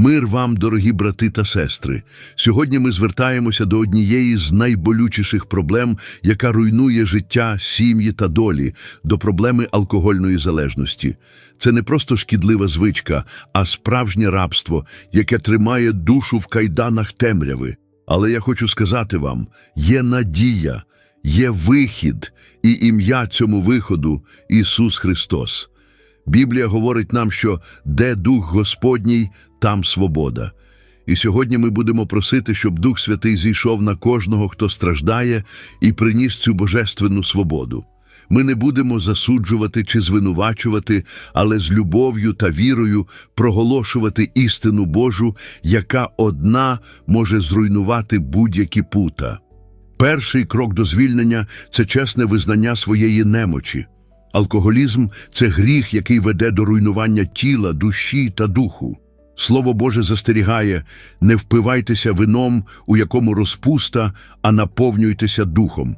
Мир вам, дорогі брати та сестри. Сьогодні ми звертаємося до однієї з найболючіших проблем, яка руйнує життя, сім'ї та долі, до проблеми алкогольної залежності. Це не просто шкідлива звичка, а справжнє рабство, яке тримає душу в кайданах темряви. Але я хочу сказати вам: є надія, є вихід, і ім'я цьому виходу Ісус Христос. Біблія говорить нам, що де Дух Господній, там свобода. І сьогодні ми будемо просити, щоб Дух Святий зійшов на кожного, хто страждає, і приніс цю божественну свободу. Ми не будемо засуджувати чи звинувачувати, але з любов'ю та вірою проголошувати істину Божу, яка одна може зруйнувати будь-які пута. Перший крок до звільнення це чесне визнання своєї немочі. Алкоголізм це гріх, який веде до руйнування тіла, душі та духу. Слово Боже застерігає: не впивайтеся вином, у якому розпуста, а наповнюйтеся духом.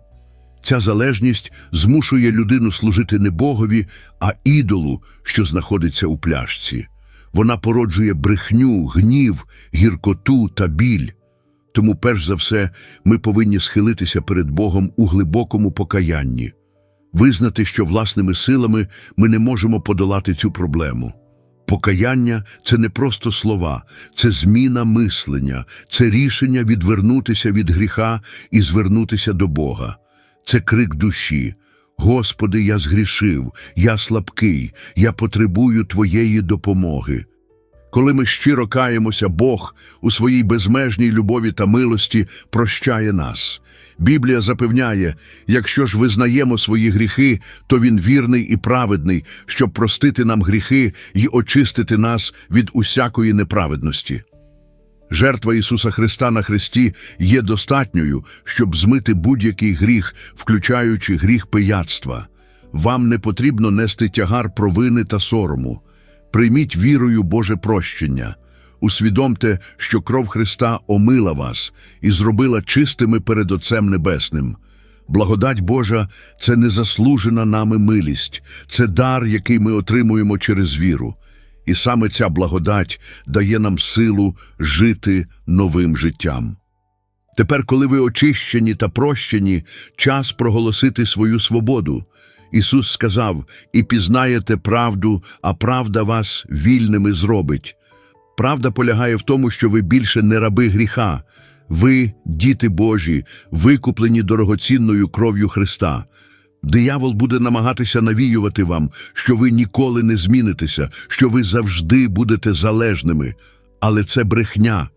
Ця залежність змушує людину служити не Богові, а ідолу, що знаходиться у пляшці. Вона породжує брехню, гнів, гіркоту та біль. Тому, перш за все, ми повинні схилитися перед Богом у глибокому покаянні, визнати, що власними силами ми не можемо подолати цю проблему. Покаяння це не просто слова, це зміна мислення, це рішення відвернутися від гріха і звернутися до Бога. Це крик душі. Господи, я згрішив, я слабкий, я потребую Твоєї допомоги. Коли ми щиро каємося, Бог у своїй безмежній любові та милості прощає нас. Біблія запевняє, якщо ж визнаємо свої гріхи, то Він вірний і праведний, щоб простити нам гріхи і очистити нас від усякої неправедності. Жертва Ісуса Христа на Христі є достатньою, щоб змити будь-який гріх, включаючи гріх пияцтва. Вам не потрібно нести тягар провини та сорому. Прийміть вірою Боже прощення. Усвідомте, що кров Христа омила вас і зробила чистими перед Отцем Небесним. Благодать Божа це незаслужена нами милість, це дар, який ми отримуємо через віру. І саме ця благодать дає нам силу жити новим життям. Тепер, коли ви очищені та прощені, час проголосити свою свободу. Ісус сказав: І пізнаєте правду, а правда вас вільними зробить. Правда полягає в тому, що ви більше не раби гріха, ви, діти Божі, викуплені дорогоцінною кров'ю Христа. Диявол буде намагатися навіювати вам, що ви ніколи не змінитеся, що ви завжди будете залежними. Але це брехня.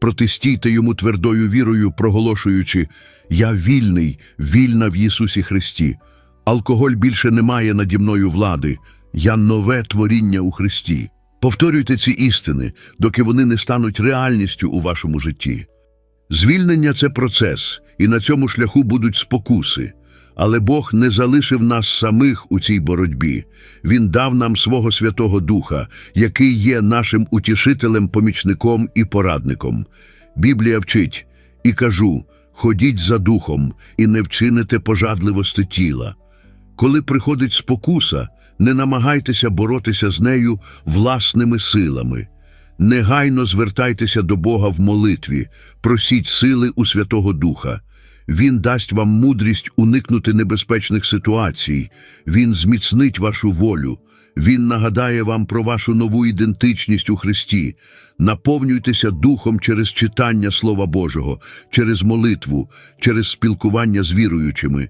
Протистійте йому твердою вірою, проголошуючи Я вільний, вільна в Ісусі Христі. Алкоголь більше не має наді мною влади, я нове творіння у Христі. Повторюйте ці істини, доки вони не стануть реальністю у вашому житті. Звільнення це процес, і на цьому шляху будуть спокуси. Але Бог не залишив нас самих у цій боротьбі. Він дав нам свого Святого Духа, який є нашим утішителем, помічником і порадником. Біблія вчить і кажу: ходіть за духом і не вчините пожадливости тіла. Коли приходить спокуса, не намагайтеся боротися з нею власними силами. Негайно звертайтеся до Бога в молитві, просіть сили у Святого Духа. Він дасть вам мудрість уникнути небезпечних ситуацій, Він зміцнить вашу волю, Він нагадає вам про вашу нову ідентичність у Христі. Наповнюйтеся духом через читання Слова Божого, через молитву, через спілкування з віруючими.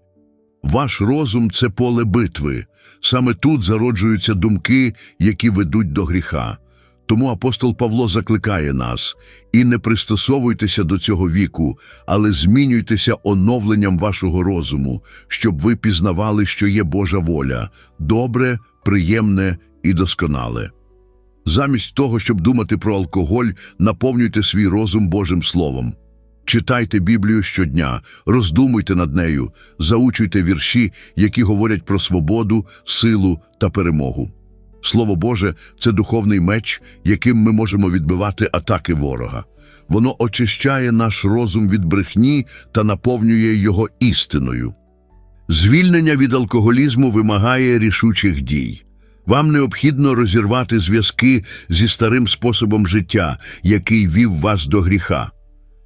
Ваш розум це поле битви. Саме тут зароджуються думки, які ведуть до гріха. Тому апостол Павло закликає нас і не пристосовуйтеся до цього віку, але змінюйтеся оновленням вашого розуму, щоб ви пізнавали, що є Божа воля, добре, приємне і досконале. Замість того, щоб думати про алкоголь, наповнюйте свій розум Божим Словом. Читайте Біблію щодня, роздумуйте над нею, заучуйте вірші, які говорять про свободу, силу та перемогу. Слово Боже це духовний меч, яким ми можемо відбивати атаки ворога. Воно очищає наш розум від брехні та наповнює його істиною. Звільнення від алкоголізму вимагає рішучих дій. Вам необхідно розірвати зв'язки зі старим способом життя, який вів вас до гріха.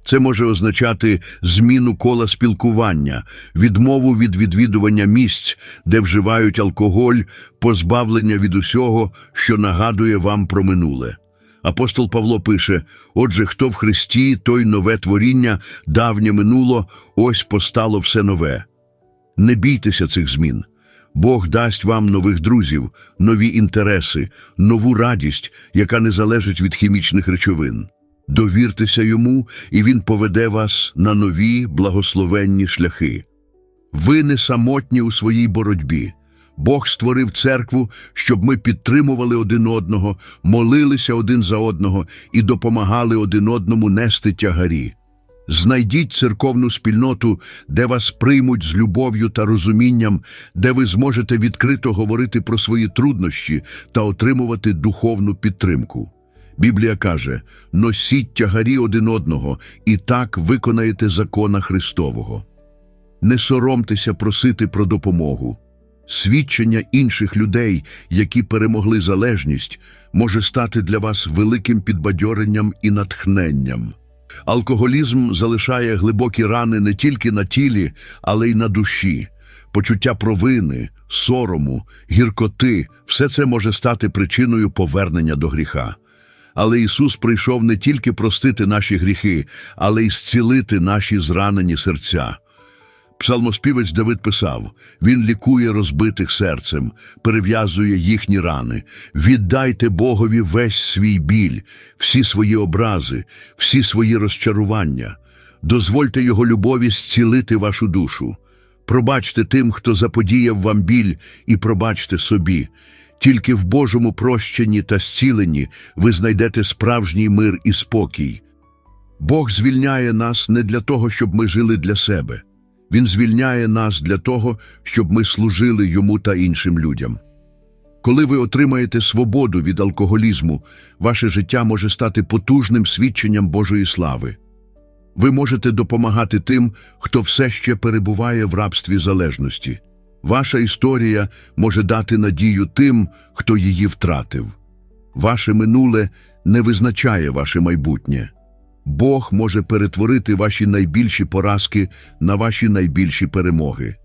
Це може означати зміну кола спілкування, відмову від відвідування місць, де вживають алкоголь, позбавлення від усього, що нагадує вам про минуле. Апостол Павло пише: Отже, хто в Христі, той нове творіння, давнє минуло, ось постало все нове. Не бійтеся цих змін. Бог дасть вам нових друзів, нові інтереси, нову радість, яка не залежить від хімічних речовин. Довіртеся йому, і він поведе вас на нові благословенні шляхи. Ви не самотні у своїй боротьбі. Бог створив церкву, щоб ми підтримували один одного, молилися один за одного і допомагали один одному нести тягарі. Знайдіть церковну спільноту, де вас приймуть з любов'ю та розумінням, де ви зможете відкрито говорити про свої труднощі та отримувати духовну підтримку. Біблія каже: носіть тягарі один одного і так виконаєте закона Христового. Не соромтеся просити про допомогу. Свідчення інших людей, які перемогли залежність, може стати для вас великим підбадьоренням і натхненням. Алкоголізм залишає глибокі рани не тільки на тілі, але й на душі. Почуття провини, сорому, гіркоти все це може стати причиною повернення до гріха. Але Ісус прийшов не тільки простити наші гріхи, але й зцілити наші зранені серця. Псалмоспівець Давид писав: Він лікує розбитих серцем, перев'язує їхні рани. Віддайте Богові весь свій біль, всі свої образи, всі свої розчарування. Дозвольте Його любові зцілити вашу душу. Пробачте тим, хто заподіяв вам біль, і пробачте собі. Тільки в Божому прощенні та зціленні ви знайдете справжній мир і спокій. Бог звільняє нас не для того, щоб ми жили для себе. Він звільняє нас для того, щоб ми служили йому та іншим людям. Коли ви отримаєте свободу від алкоголізму, ваше життя може стати потужним свідченням Божої слави. Ви можете допомагати тим, хто все ще перебуває в рабстві залежності. Ваша історія може дати надію тим, хто її втратив. Ваше минуле не визначає ваше майбутнє. Бог може перетворити ваші найбільші поразки на ваші найбільші перемоги.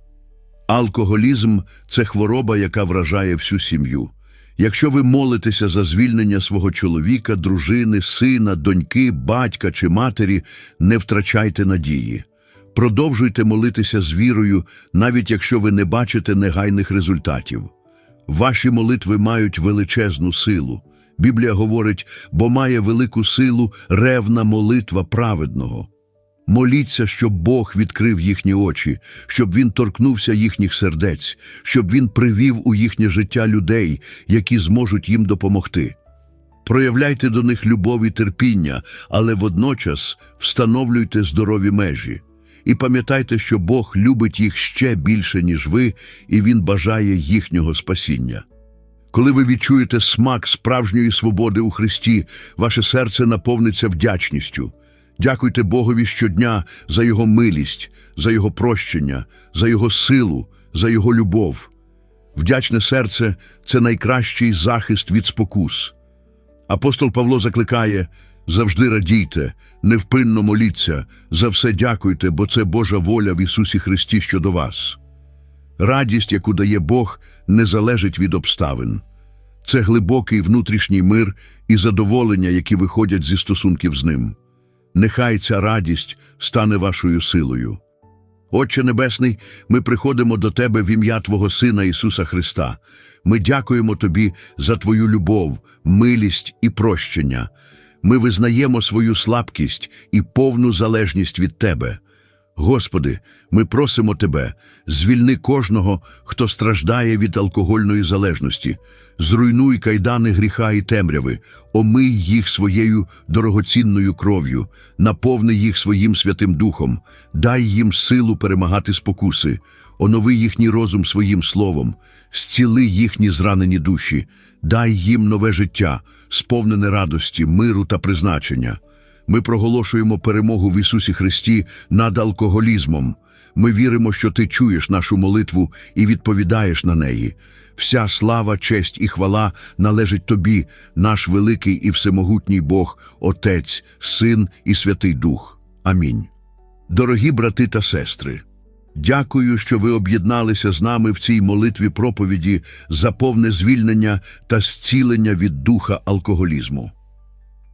Алкоголізм це хвороба, яка вражає всю сім'ю. Якщо ви молитеся за звільнення свого чоловіка, дружини, сина, доньки, батька чи матері, не втрачайте надії. Продовжуйте молитися з вірою, навіть якщо ви не бачите негайних результатів. Ваші молитви мають величезну силу. Біблія говорить, бо має велику силу ревна молитва праведного. Моліться, щоб Бог відкрив їхні очі, щоб Він торкнувся їхніх сердець, щоб Він привів у їхнє життя людей, які зможуть їм допомогти. Проявляйте до них любов і терпіння, але водночас встановлюйте здорові межі. І пам'ятайте, що Бог любить їх ще більше, ніж ви, і Він бажає їхнього спасіння. Коли ви відчуєте смак справжньої свободи у Христі, ваше серце наповниться вдячністю. Дякуйте Богові щодня за Його милість, за Його прощення, за Його силу, за Його любов. Вдячне серце це найкращий захист від спокус. Апостол Павло закликає завжди радійте, невпинно моліться, за все дякуйте, бо це Божа воля в Ісусі Христі щодо вас. Радість, яку дає Бог, не залежить від обставин. Це глибокий внутрішній мир і задоволення, які виходять зі стосунків з ним. Нехай ця радість стане вашою силою. Отче Небесний, ми приходимо до Тебе в ім'я Твого Сина Ісуса Христа. Ми дякуємо Тобі за Твою любов, милість і прощення. Ми визнаємо свою слабкість і повну залежність від Тебе. Господи, ми просимо Тебе, звільни кожного, хто страждає від алкогольної залежності, зруйнуй кайдани гріха і темряви, омий їх своєю дорогоцінною кров'ю, наповни їх своїм Святим Духом, дай їм силу перемагати спокуси, онови їхній розум своїм словом, зціли їхні зранені душі, дай їм нове життя, сповнене радості, миру та призначення. Ми проголошуємо перемогу в Ісусі Христі над алкоголізмом. Ми віримо, що Ти чуєш нашу молитву і відповідаєш на неї. Вся слава, честь і хвала належить Тобі, наш великий і всемогутній Бог, Отець, Син і Святий Дух. Амінь. Дорогі брати та сестри, дякую, що ви об'єдналися з нами в цій молитві проповіді за повне звільнення та зцілення від духа алкоголізму.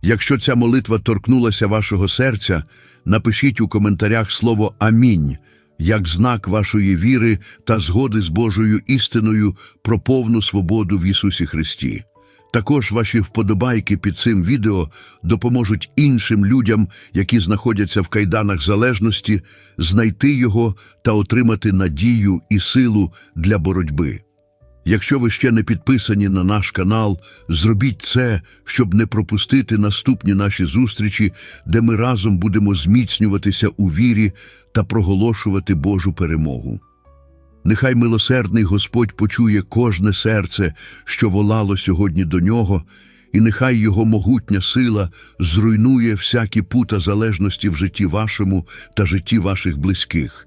Якщо ця молитва торкнулася вашого серця, напишіть у коментарях слово Амінь як знак вашої віри та згоди з Божою істиною про повну свободу в Ісусі Христі. Також ваші вподобайки під цим відео допоможуть іншим людям, які знаходяться в кайданах залежності, знайти його та отримати надію і силу для боротьби. Якщо ви ще не підписані на наш канал, зробіть це, щоб не пропустити наступні наші зустрічі, де ми разом будемо зміцнюватися у вірі та проголошувати Божу перемогу. Нехай милосердний Господь почує кожне серце, що волало сьогодні до нього, і нехай його могутня сила зруйнує всякі пута залежності в житті вашому та житті ваших близьких.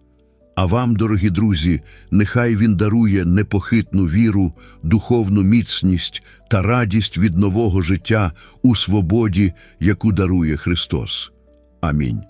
А вам, дорогі друзі, нехай Він дарує непохитну віру, духовну міцність та радість від нового життя у свободі, яку дарує Христос. Амінь.